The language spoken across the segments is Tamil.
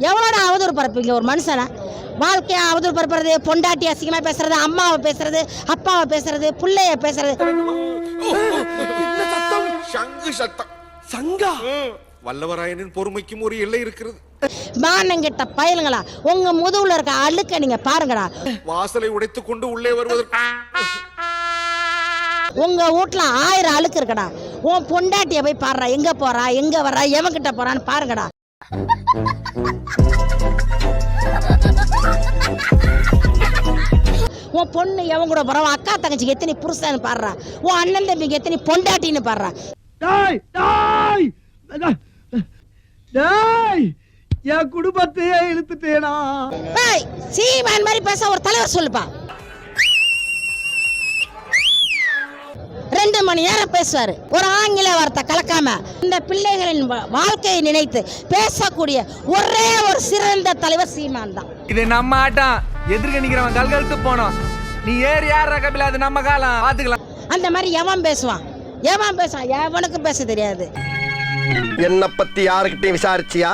எவ்வளோட அவதூறு பரப்புங்க ஒரு மனுஷனை? வாழ்க்கையை அவதூறு பரப்புறது பொண்டாட்டி அசிங்கமா பேசுறது அம்மாவை பேசுறது அப்பாவை பேசுறது புள்ளைய பேசுறது. சங்கு சத்தம். சங்கா. வல்லவராயனின் பொறுமைக்கும் ஒரு எல்லை இருக்கிறது. மானங்கிட்ட பயலுங்களா? உங்க முதுகுல இருக்க அழுக்க நீங்க பாருங்கடா. வாசலை உடைத்துக் கொண்டு உள்ளே வருவதற்கு உங்க வீட்ல ஆயிரம் அழுக்கு இருக்குடா. உன் பொண்டாட்டிய போய் பாடுறா. எங்க போறா? எங்க வர்றா? எவன்கிட்ட போறான்னு பாருங்கடா. உன் பொண்ணு எவன் கூட போறா அக்கா தங்கச்சிக்கு எத்தனை புருஷன்னு பாடுறா? உன் அண்ணன் தம்பிக்கு எத்தனை பொண்டாட்டின்னு பாடுறா? டாய் டாய்! டாய் என் குடும்பத்தையே இழுத்துட்டேனா? சீமான் மாதிரி பேச ஒரு தலைவர் சொல்லுப்பா. மணி நேரம் பேசுவாரு. ஒரு ஆங்கில வார்த்தை கலக்காம. இந்த பிள்ளைகளின் வாழ்க்கையை நினைத்து பேசக்கூடிய ஒரே ஒரு சிறந்த தலைவர் சீமான் தான். இது நம்ம ஆட்டம். எதிர்க்க நிக்கிறவன் கல்கழுத்து போனோம். நீ ஏறி யார் கபில அது நம்ம காலம். பாத்துக்கலாம். அந்த மாதிரி எவன் பேசுவான்? எவன் பேசுவான்? எவனுக்கும் பேச தெரியாது. என்ன பத்தி யாருக்கிட்டையும் விசாரிச்சியா?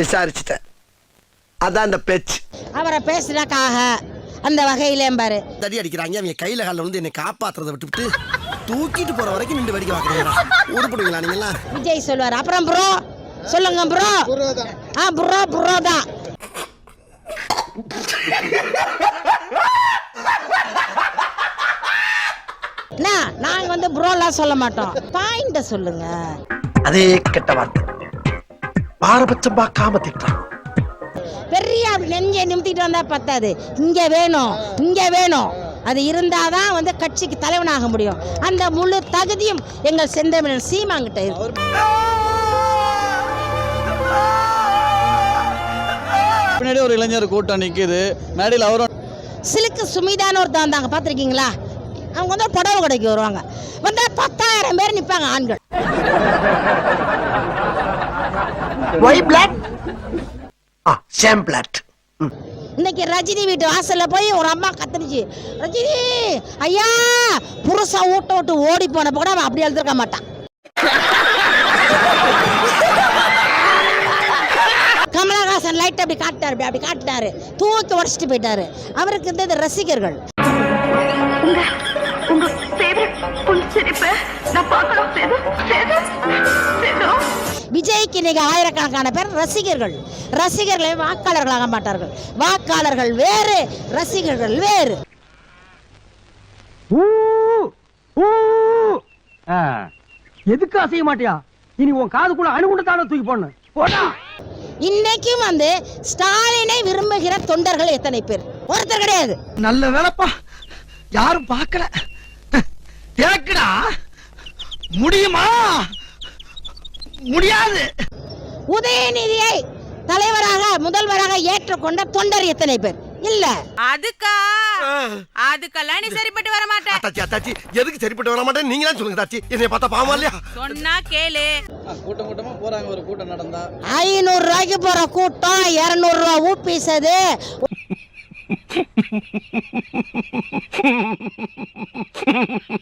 விசாரிச்சுட்டேன். அதான் இந்த பேச்சு. அவரை பேசுனாக்காக அந்த வகையிலே பாரு. தடி அடிக்கிறாங்க அவங்க கையில காலில் வந்து என்னை காப்பாத்துறதை விட்டுவிட்டு தூக்கிட்டு போற வரைக்கும் நின்று வேடிக்கை பார்க்குறீங்களா? உருப்படுவீங்களா நீங்களாம் விஜய் சொல்லுவார் அப்புறம் ப்ரோ சொல்லுங்க ப்ரோ ஆ ப்ரோ ப்ரோ தான். என்ன, நாங்க வந்து ப்ரோலாம் சொல்ல மாட்டோம். பாயிண்ட சொல்லுங்க. அதே கெட்ட வார்த்தை. பாரபட்சம் பார்க்காம திட்டுறான். பெரிய அப்படி நெஞ்சை நிமித்திட்டு வந்தா பத்தாது. இங்க வேணும் இங்க வேணும். அது இருந்தாதான் வந்து கட்சிக்கு தலைவனாக முடியும். அந்த முழு தகுதியும் எங்கள் செந்தமிழன் சீமாங்கிட்ட இருக்கு. பின்னாடி ஒரு இளைஞர் கூட்டம் நிக்குது. மேடையில் அவரும் சிலுக்கு சுமிதான்னு ஒருத்தன் வந்தாங்க. பார்த்துருக்கீங்களா? அவங்க வந்து புடவை கடைக்கு வருவாங்க. வந்தா பத்தாயிரம் பேர் நிற்பாங்க ஆண்கள். ஒய் பிளாட் ஆ சேம் பிளாட் இன்னைக்கு ரஜினி வீட்டு வாசல்ல போய் ஒரு அம்மா கத்துனுச்சு ரஜினி ஐயா புருஷன் ஊட்ட விட்டு ஓடி போன கூட அவன் அப்படி எழுதிருக்க மாட்டான். கமலஹாசன் லைட் அப்படி காட்டினாரு அப்படி அப்படி காட்டினாரு. தூக்கி உடச்சிட்டு போயிட்டாரு. அவருக்கு இருந்தது ரசிகர்கள். உங்க உங்க நான் பார்க்கணும் சேது சேது சேது விஜய்க்கு இன்னைக்கு ஆயிரக்கணக்கான பேர் ரசிகர்கள் ரசிகர்களை வாக்காளர்களாக மாட்டார்கள். வாக்காளர்கள் வேறு ரசிகர்கள் வேறு. எதுக்கு அசைய மாட்டியா? இனி உன் காதுக்குள்ள அணுகுண்டு தானே தூக்கி போடணும். போடா. இன்னைக்கும் வந்து ஸ்டாலினை விரும்புகிற தொண்டர்கள் எத்தனை பேர்? ஒருத்தர் கிடையாது. நல்ல வேலைப்பா. யாரும் பார்க்கல. முடியுமா? முடியாது. உதயநிதியை தலைவராக முதல்வராக ஏற்றுக்கொண்ட தொண்டர் எத்தனை பேர்? இல்ல. அதுக்கா? அதுக்கெல்லாம் நீ சரிப்பட்டு வர மாட்டேன் தாச்சி தாச்சி எதுக்கு சரிப்பட்டு வர மாட்டேன் நீங்க தான் சொல்லுங்க தாச்சி என்னை பார்த்தா பாவம் இல்லையா? சொன்னா கேளு. கூட்டம் கூட்டமா போறாங்க ஒரு கூட்டம் நடந்தா. ஐநூறு ரூபாய்க்கு போற கூட்டம் இருநூறு ரூபா ஊப்பிசது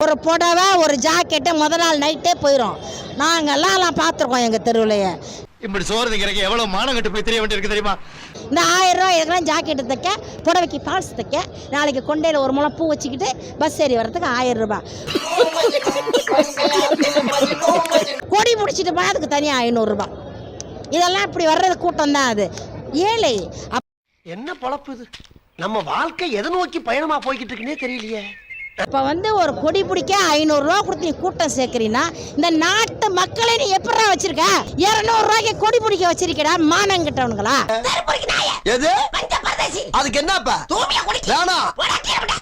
ஒரு புடவை ஒரு ஜாக்கெட்டு முத நாள் நைட்டே போயிடும் நாங்கெல்லாம் பார்த்துருக்கோம் எங்க தெருவுலயே. இப்படி சோறு திங்கிறக்கு எவ்வளவு மானம் கட்டு போய் தெரிய வேண்டியிருக்கு தெரியுமா? இந்த ஆயிரம் ரூபாய் எதுக்கெல்லாம் ஜாக்கெட்டு தைக்க புடவைக்கு பால்ஸ் தைக்க நாளைக்கு கொண்டையில் ஒரு முளம் பூ வச்சுக்கிட்டு பஸ் ஏறி வரதுக்கு ஆயிரம் ரூபாய். கொடி பிடிச்சிட்டு போனால் அதுக்கு தனியாக ஐநூறுரூபா இதெல்லாம் இப்படி வர்றது கூட்டம் தான் அது. ஏழை. என்ன பொழப்பு இது? நம்ம வாழ்க்கை எதை நோக்கி பயணமா போய்கிட்டு இருக்குன்னே தெரியலையே. அப்ப வந்து ஒரு கொடி பிடிக்க ஐநூறுரூவா கொடுத்து நீ கூட்டம் சேர்க்கறீன்னா இந்த நாட்டு மக்களை நீ எப்படா வச்சிருக்க? இரநூறுவாய்க்கு கொடி பிடிக்க வச்சிருக்கடா மானங்கிட்டவனுங்களா? எது? அதுக்கு என்னப்பா? வேணாம்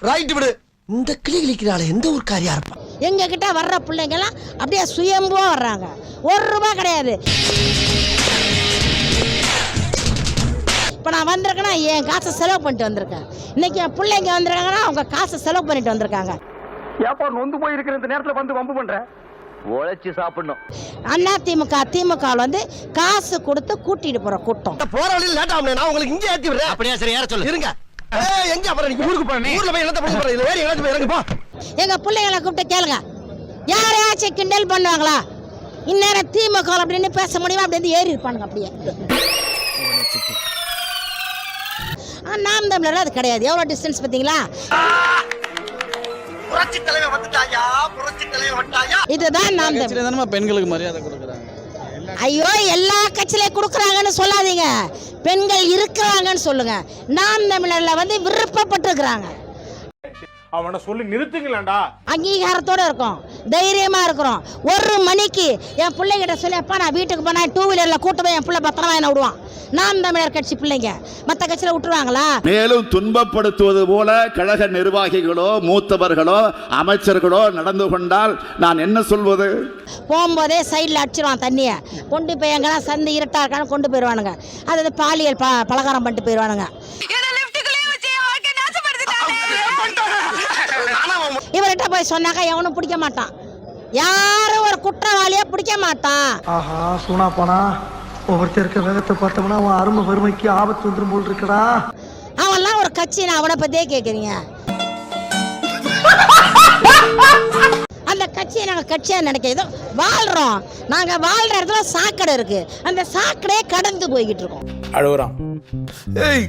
ரைட் விடு. இந்த கிளி கிளிக்கிறாள் எந்த ஒரு காரியா இருப்பா? எங்க கிட்ட வர்ற பிள்ளைங்கெல்லாம் அப்படியே சுயம்புவா வர்றாங்க. ஒரு ரூபாய் கிடையாது. இப்போ நான் வந்திருக்கேன்னா என் காசை செலவு பண்ணிட்டு வந்திருக்கேன். இன்னைக்கு என் பிள்ளைங்க வந்திருக்காங்கன்னா அவங்க காசை செலவு பண்ணிட்டு வந்திருக்காங்க. ஏப்பா நொந்து போயிருக்கிற இந்த நேரத்துல வந்து வம்பு பண்ற? உழைச்சு சாப்பிடணும். அண்ணா திமுக திமுக வந்து காசு கொடுத்து கூட்டிட்டு போற கூட்டம். போற வழியில் லேட் ஆகும் நான் உங்களுக்கு இங்கே ஏத்தி விடுறேன். அப்படியே சரி யார சொல்லு? இருங்க. ஏய், எங்க அப்புறம் நீங்க ஊருக்கு போறேன் ஊர்ல போய் என்னத்த பண்ண இதுல ஏறி எங்கேயாச்சும் போய் இறங்கு போ. எங்க பிள்ளைங்களை கூப்பிட்டு கேளுங்க. யாரையாச்சும் கிண்டல் பண்ணுவாங்களா? இந்நேரம் திமுக அப்படின்னு பேச முடியுமா? அப்படி வந்து ஏறி இருப்பானுங்க அப்படியே. நாம் தமிழர் அது கிடையாது. எவ்வளோ டிஸ்டன்ஸ் பார்த்தீங்களா? புரட்சி தலைவர் வந்துட்டாயா? புரட்சி தலைவர் வந்துட்டாயா? இதுதான் நாம் தமிழர் பெண்களுக்கு மரியாதை கொடுக்குறாங்க. ஐயோ எல்லா கட்சியிலையும் கொடுக்குறாங்கன்னு சொல்லாதீங்க. பெண்கள் இருக்கிறாங்கன்னு சொல்லுங்க. நாம் தமிழர்ல வந்து விருப்பப்பட்டிருக்கிறாங்க. அவனை சொல்லி நிறுத்துங்களேன்டா. அங்கீகாரத்தோட இருக்கும். தைரியமா இருக்கிறோம். ஒரு மணிக்கு என் பிள்ளைகிட்ட சொல்லி அப்பா நான் வீட்டுக்கு போனா டூ வீலர்ல கூட்டு போய் என் பிள்ளை பத்திரமா என்ன விடுவான். நாம் தமிழர் கட்சி பிள்ளைங்க. மற்ற கட்சியில விட்டுருவாங்களா? மேலும் துன்பப்படுத்துவது போல கழக நிர்வாகிகளோ மூத்தவர்களோ அமைச்சர்களோ நடந்து கொண்டால் நான் என்ன சொல்வது? போகும்போதே சைடில் அடிச்சிருவான் தண்ணியை. கொண்டு போய் எங்கன்னா சந்து இருட்டா இருக்கான்னு கொண்டு போயிடுவானுங்க. அது பாலியல் ப பலகாரம் பண்ணிட்டு போயிடுவானுங்க. இவர்கிட்ட போய் சொன்னாக்கா எவனும் பிடிக்க மாட்டான். யாரும் ஒரு குற்றவாளியை பிடிக்க மாட்டான். ஆஹா சூனா போனா ஒவ்வொருத்தர் இருக்க வேகத்தை பார்த்தோம்னா அவன் அருமை வறுமைக்கு ஆபத்து வந்துடும் போல் இருக்கடா. அவன்லாம் ஒரு கட்சி நான் அவனை பத்தியே கேட்குறீங்க அந்த கட்சியை நாங்கள் கட்சியாக நினைக்கிறதோ வாழ்கிறோம் நாங்கள் வாழ்கிற இடத்துல சாக்கடை இருக்கு. அந்த சாக்கடையே கடந்து போய்கிட்டு இருக்கோம். அழுகுறான் ஏய்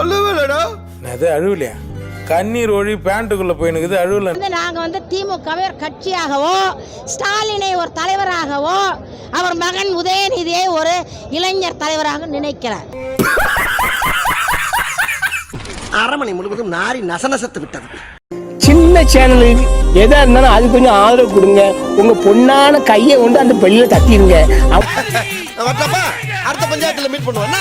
அழுவலடா. அது அழுவலையா? கண்ணீர் ஒழி பேண்ட்டுக்குள்ள போயினுக்குது அழுவல வந்து நாங்கள் வந்து திமுகவை கட்சியாகவோ ஸ்டாலினை ஒரு தலைவராகவோ அவர் மகன் உதயநிதியை ஒரு இளைஞர் தலைவராக நினைக்கிறேன் அரைமணி முழுவதும் நாரி நசநசத்து விட்டது. சின்ன சேனலு எதா இருந்தாலும் அது கொஞ்சம் ஆதரவு கொடுங்க. உங்க பொண்ணான கையை கொண்டு அந்த பெல்லில தட்டிடுங்க அடுத்த பஞ்சாயத்துல மீட் பண்ணுவோம்